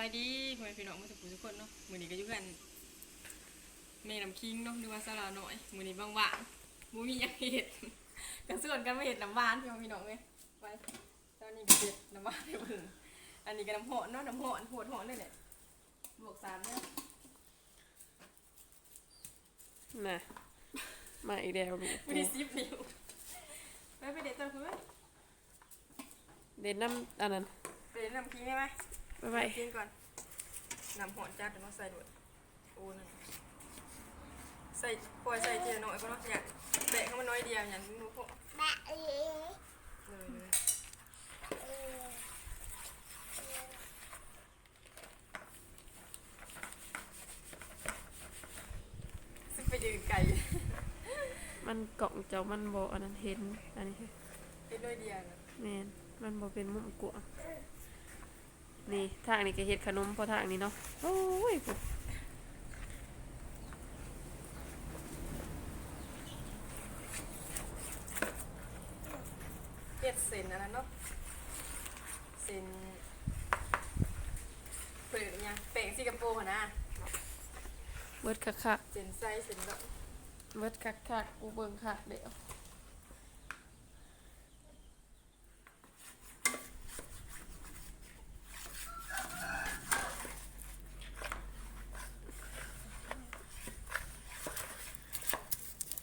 ายดีพ่อแม่พี่น้องมาสุขทุกคนเนาะมื้อนี้ก็อยู่กันแม่น้ำคิงเนาะหรือว่าสลาหน่อยมื้อนี้บางๆบ่มีหยังเฮ็ดกันส่วนกันมาเฮ็ดน้ำหวานพี่น้องพี่น้องเอ้ยไปตอนนี้ก็เฮ็ดน้ำหวานให้เบิ่งอันนี้ก็น้ำหอนเนาะน้ำหอนโหดหอนเลยแหละบวกสามเนาะน่ะมาอีกแล้วลูกมื้อนี้10นิ้วไปไปเด็ดต้นคุณไหมเด่นน้ำอันนั้นไปเด็ดน้ำคิงได้ไหม ไปไปกินก่อนน้ำหอนจัดเดี๋ยวมาใส่ด้วยโอ้นั่นใส่ปล่อยใส่เจียหน่อยก็เนาะอยากแบะเข้ามาน้อยเดียวอย่างนู้นพวกบะเอ๋เลยเลยเอ๋ซึ่งไปยืนไก่มันกล่องเจ้ามันบ่อันนั้นเห็น อันนี้เฮ็ดน้อยเดียวนะแม่นมันบ่เป็นมุมกวาง นี่ทางนี้ก็เฮ็ดขนมพอทางนี้เนาะโอ้ยพวกเฮ็ดเส้นอันนั้นเนาะเส้นเปลือกเนี่ยแป้งสิงคโปร์หั่นนะเบิดคักคักเส้นไส้เส้นดอกๆเบิดคักคักๆกูเบิ่งคักเดี๋ย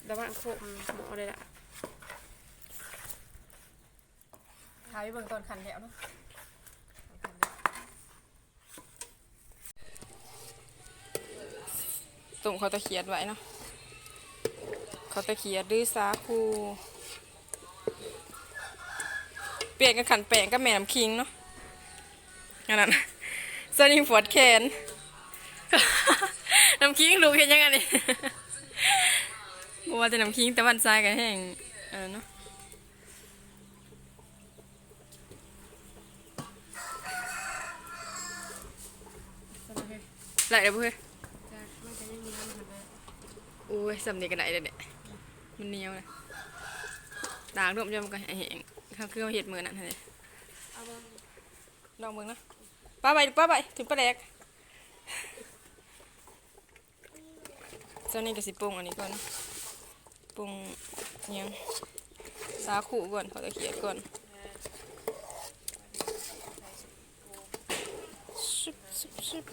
ระวังโคมหมอเลยล่ะทาไปเบิ่งตอนคันแล้วเนาะตุ่มเขาตะเขียดไว้เนาะเขาตะเขียดดื้อสาคูเปลี่ยนกันขันแปลงกับแม่น้ำคิงเนาะอันนั้นสนิงปวดแขนน้ำคิงลูกเห็นยังไงนี่ บัวาจะน้ำคิงแต่วันทรายกันแห้งเออเนาะไหลเลยเพื่อนจากมันก็ยังมีน้ำอยู่เลยโอ้ยสำเนียงกันไหนเลยเนี่ยมันเหนียวเลยด่างรวมจมกันแห้งเขาคือเขาเห็ดมือนั่นเลยเอาเบิ่งลองมึงนะป้าไปป้าไปถึงป้าแดกเจ้านี่ก็สิปรุงอันนี้ก่อนนะ ปรุงอิหยังสาคูก่อนเขาจะเขียดก่อนชุบชุบชุบ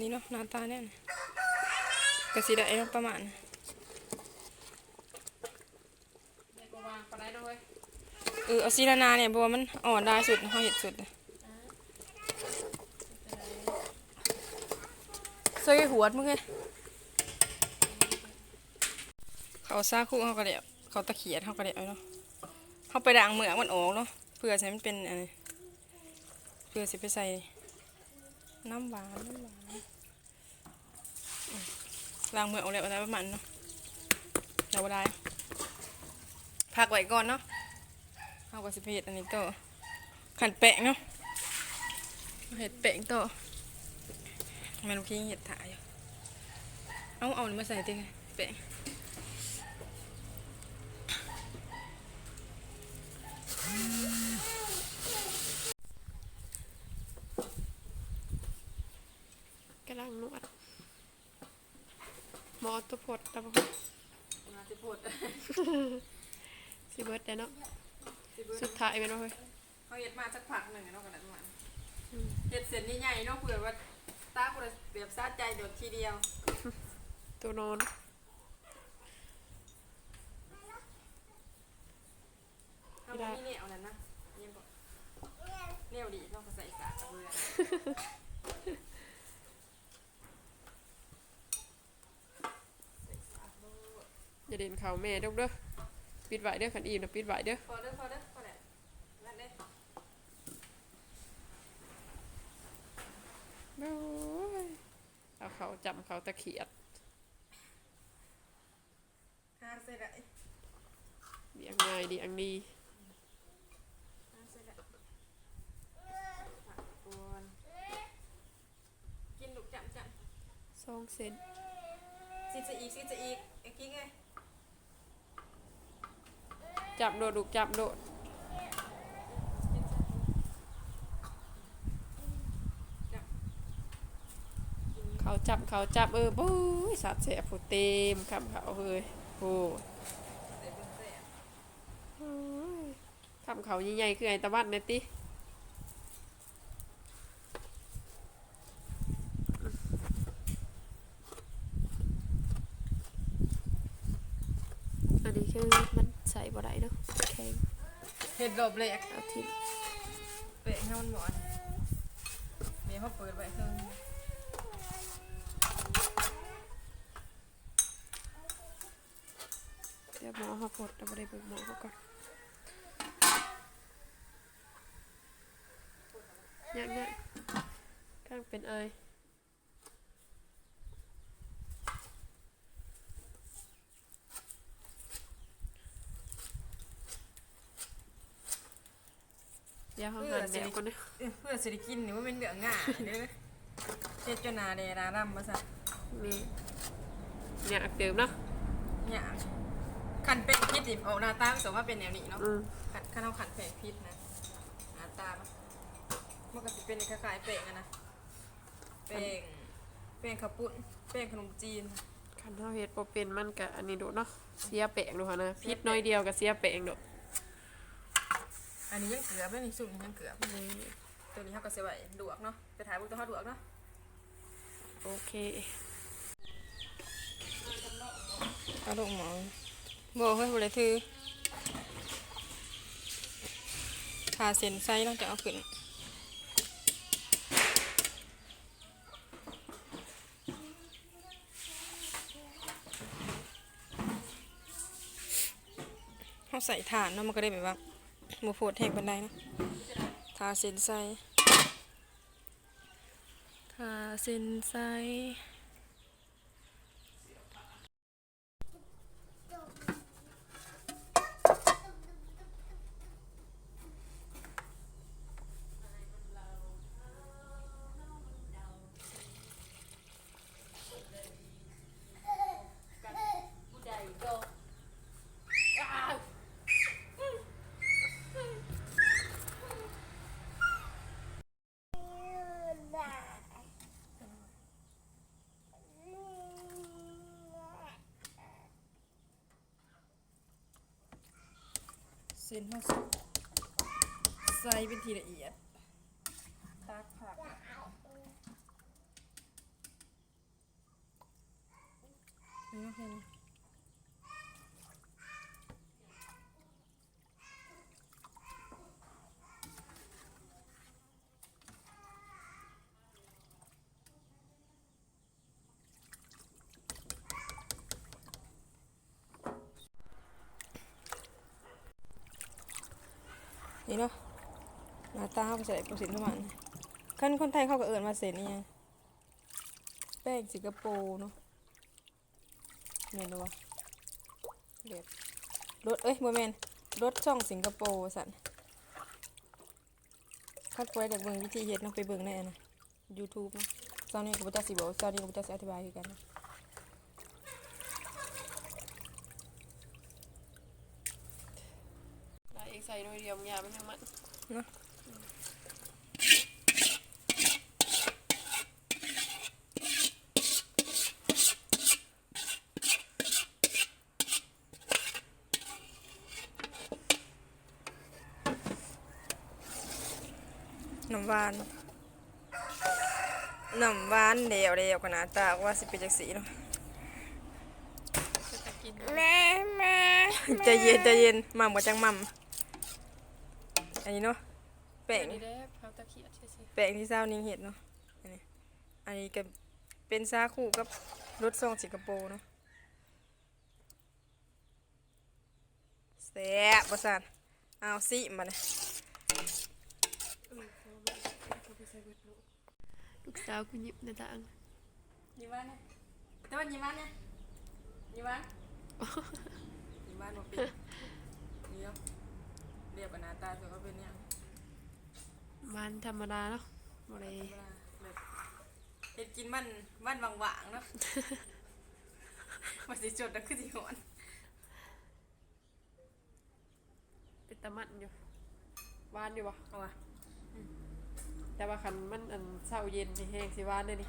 นี่เนาะหน้าตาเนี่ยนะก็สิได้เนาะประมาณได้ก็วางปลาได้ด้วยเออเอาซีนานาเนี่ยเพราะว่ามันอ่อนได้สุดเขาเห็ดสุดเลยใส่หัวดมึงไง เขาซาคุเขาก็เดียวเขาตะเขียดเขาก็เดียวเนาะเขาไปด่างเหมือกมันออกเนาะเพื่อใช้มันเป็นอะไรเพื่อสิไปใส่น้ำหวานน้ำหวานล้างเหมือกออกแล้วอะไรประมาณเนาะเดี๋ยวบ่ได้พักไว้ก่อนเนาะเอาก็สิเห็ดอันนี้ต่อขันแปะเนาะเห็ดแปะต่อแม่ลูกพี่เห็ดถ่ายเอาเอาอันนี้มาใส่ติแปะ กำลังนวดหมอตัวพดตะพด มาสิพูด สิเบิดแต่เนาะสุดท้ายเป็นว่าเฮ้ยเขาเห็ดมาสักพักหนึ่งเนาะกันนะทุกคนเห็ดเส้นใหญ่ๆเนาะเผื่อว่าตาคุณแบบซาใจโดดทีเดียว ตัวนอนถ้าบ่มีเนี่ยเอานั้นนะยังบอกเนี่ยดีต้องใส่สากับเรือใส่สาเบอร์ อย่าเด่นเขาแม่เด้อเด้อปิดไว้เด้อขันอีมนะปิดไว้เด้อพอเด้อพอเด้อพอเด้อนั่นเด้อโอ้ยเอาเขาจำเขาตะเขียดห้าเสร็จแล้วเดียงง่ายเดียงดีห้าเสร็จแล้วผักกวนกินลูกจำจสองเซนำสิจะอีกสิจะอีกไอ้กิ๊กไง จับโดดดุจับโดดเขาจับเขาจับเออบู้สัตว์เสียผู้เต็มครับเขาเฮ้ยโหทำเขาใหญ่ๆคือไอ้ตะวันเนี่ยติ เห็ดรอบแรกเอาทิ้งเปะให้มันหมอนเดี๋ยวเขาเปิดไว้เครื่องเดี๋ยวหมอเขาปลดเราไม่ได้เบิกหมอเขาก่อนยังยังข้างเป็นไอ ยเดี๋ยวเขาหันแบบก่อนนะเอ้ยเพื่อสิได้กินนี่ว่าเป็นเดือดง่ายเด้อเฮ็ดจนหนาแดดาดำมาซะมีเนี่ยเติมเนาะเนี่ยขันเป็นพิษดิบออกหน้าตาสมว่าเป็นแนวนี้เนาะอืมขันขันเอาขันแปะพิษนะหน้าตามันมันก็สิเป็นคล้ายๆเป่งอะนะเป่งเป่งข้าวปุ้นเป่งขนมจีนคันเท่าเฮ็ดโปเป็นมันกับอันนี้โดดเนาะเสียแปลงดูค่ะนะพิษน้อยเดียวกับเสียแปลงโดด อันนี้ยังเกลือบแล้วนี่สุ่มยังเกลือบนี่ตัวนี้เขาก็เสียไว้ดวกเนาะไปถ่ายบุกตัวเขาดวกเนาะโอเคเอาลงหมอบอกเฮ้ยบุเลยถือทาเส้นไส้เนาะจะเอาขึ้นเขาใส่ถ่านเนาะมันก็ได้แบบว่า หมูโพดแห้งบันไดนะทาเส้นไส้ทาเส้นไส้ เส้นข้าวสุกใส่เป็นทีละเอียดตักผักนี่ก็แค่นี้ นี่เนาะหน้าตาเขาใส่ประสิทธิ์ประมาณนี้ขั้นคนไทยเขาก็เอิญมาเส้นนี่ยังแป้งสิงคโปร์เนาะเมนหรอวะเด็ดรถเอ้ยโมเมนรถช่องสิงคโปร์สันคัดไว้จากเบิ่งวิธีเฮ็ดเนาะไปเบิ่งในอันะ YouTube เนาะตอนนี้ก็บ่จักสิบอกตอนนี้ก็บ่จักสิอธิบายคือกันนะ ได้เอง ใส่น้อยเดียวมันยาไม่ทั้งมันเนาะน้ำหวานน้ำหวานเดียวเดียวกันหนาตาว่าสิเป็นจังสีเนาะจะตะกินแม่แม่ใจเย็นใจเย็นมัมกับจังมัม อันนี้เนาะแป้งอันนี้ได้พับตะเขียดใช่สิแป้งที่เจ้านิ่งเห็ดเนาะอันนี้อันนี้ก็เป็นซาคูกับรถทรงสิงคโปร์เนาะแซ่บประสานเอาสิมาเลยลูกสาวคุณยิบในต่างยิ้มบ้านเนี่ยแต่ว่ายิ้มบ้านเนี่ยยิ้มบ้านยิ้มบ้านมาเป็นเรียว เรียบกับหน้าตาตัวก็เป็นเนี่ยมันธรรมดาเนาะบ่ได้แบบเห็ดกินมันมันหวางๆเนาะมันสิจดแล้วคือสิหอนเป็นตะมันอยู่หวานอยู่บ่เอาวะแต่ว่าคันมันอันเช้าเย็นนี่แห้งสิหวานเด้อนี่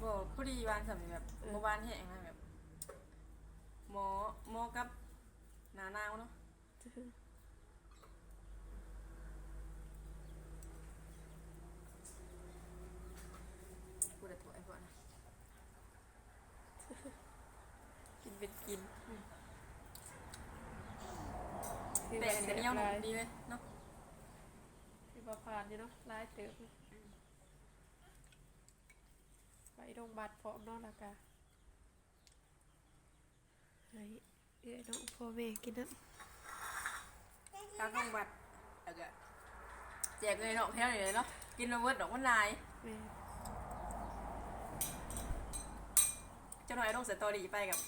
มบ่พอดีวานสำแบบบ่วานแห้งนะแบบหมอหมอกับหนานาวเนาะกูได้ถั่วไอ้พวกนะ กินเป็นกิน แป้งจะเหนียวหนุ่มดีเลยเนาะคือว่าผ่านอยู่เนาะร้ายเติบเลยไปโรงพยาบาลพร้อมเนาะและกะเฮ้ยเอ้ยน้องพ่อแม่กินน้ตามต้องบัตรแล้วก็แจกเลยเนาะแค่นี้เลยเนาะกินมาเวิร์ดดอกมันลายำแม่เจ้าหน่อยต้องเสียตอรี่ไปกับ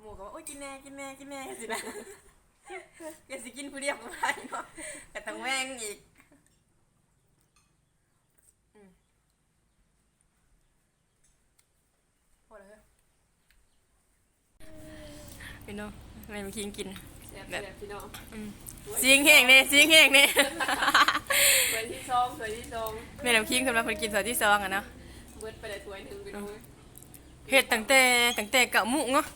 หมูก็ว่าโอ้ยกินแน่กินแน่กินแน่สินะแกสิกินผู้เดียวก็ไปเนาะแต่ต้องแม่งอีกอืมพอแล้วเหรอพี่น้องแม่มาคิงกิน แซ่บแบบแซ่บพี่น้องอืมเสียงแห้งเนี่ยเสียงแห้งเนี่ยถ้วยที่สองถ้วยที่สองแม่น้ำคิงขึ้นมาคนกินสอที่สองอะเนาะเบิดไปเลยถ้วยหนึ่งไปดูเฮ็ดตั้งแต่ตั้งแต่เกะมุกเนาะ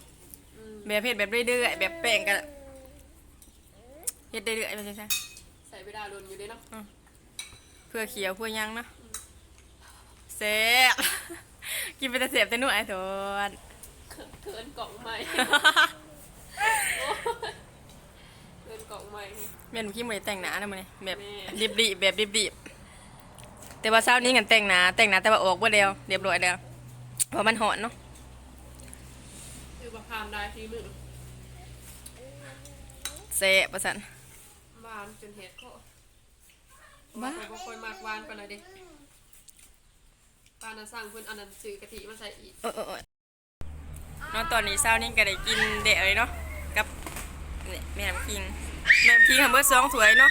อืมแบบเฮ็ดแบบเรื่อยๆแบบแป้งกัน เฮ็ดเรื่อยๆไปใช่ไหมใส่เวลาลนอยู่ด้วยเนาะเพื่อเขียวเพื่อหยังเนาะแซ่บกินไปแต่เสียบแต่นุ่มไอ้โถนเขินกล่องใหม่โอ้ยเขินกล่องใหม่แม่หนูขี้มือแต่งหนานะมันนี่แบบแม่รีบรีแบบรีบรีบๆแต่ว่าเช้านี้กันแต่งหนาแต่งหนาแต่ว่าออกบ่เดียวเรียบร้อยแล้วเพราะมันหอนเนาะคือประพามได้ทีมือแซ่บประสัน หวานจนเห็ดก็บ้าไปบ่ค่อยมากหวานปานใดเด้ปานน่ะสั่งเพิ่นอันนั้นซื้อกะทิมาใส่อีก เออเออเออเนาะตอนนี้เช้านี้ก็ได้กินเดะเลยเนาะกับนี่แม่น้ำคิงแม่น้ำคิงทำเบอร์สองสวยเนาะ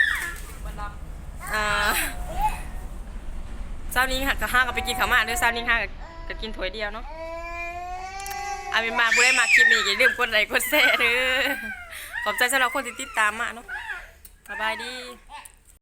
บันรับอ่าเช้านี้หักกับห้ากับไปกินข้าวมาเด้อเช้านี้ห้าก็กินถ้วยเดียวเนาะอาเป็นมาผู้ได้มาคลิปนี้อย่าลืมกดไลค์กดแชร์เด้อขอบใจสำหรับคนที่ติดตามมาเนาะ สบายดี